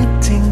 ต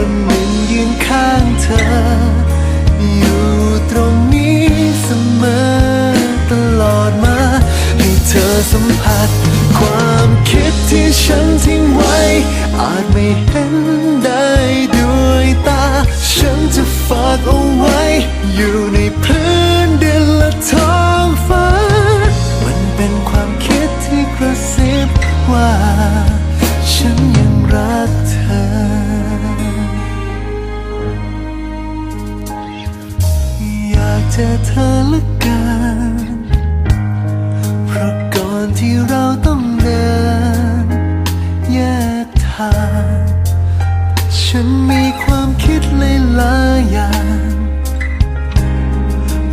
คนหนึ่งยืนข้างเธอ อยู่ตรงนี้เสมอตลอดมา ให้เธอสัมผัส ความคิดที่ฉันทิ้งไว้ อาจไม่เห็นได้ด้วยตา ฉันจะฝากเอาไว้อยู่ในเพล จอเธอลือเกินเพราะก่อนที่เราต้องเดินแยกทาง ฉันมีความคิดหลายๆอย่าง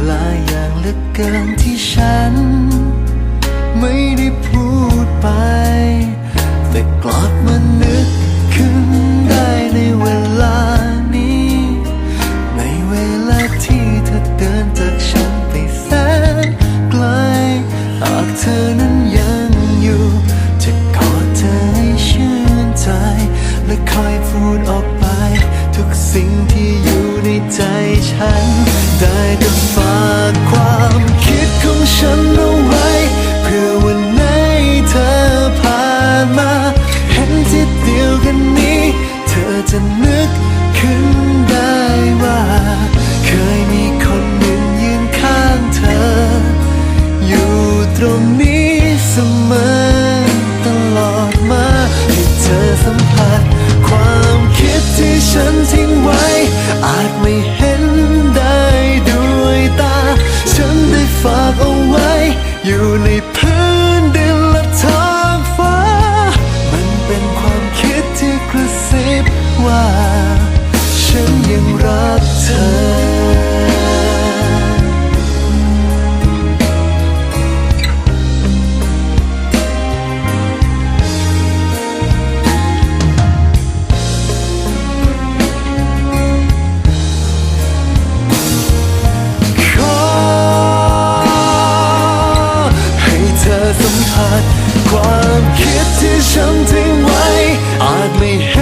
หลายอย่างเหลือเกินที่ฉัน ไม่ได้พูด จะนึกขึ้นได้ว่า เคยมีคนหนึ่งยืนข้างเธอ อยู่ตรงนี้เสมอตลอดมาให้เธอสัมผัส ความคิดที่ฉันทิ้งไว้ อาจไม่เห็นได้ด้วยตา ฉันได้ฝากเอาไว้ อยู่ใน me.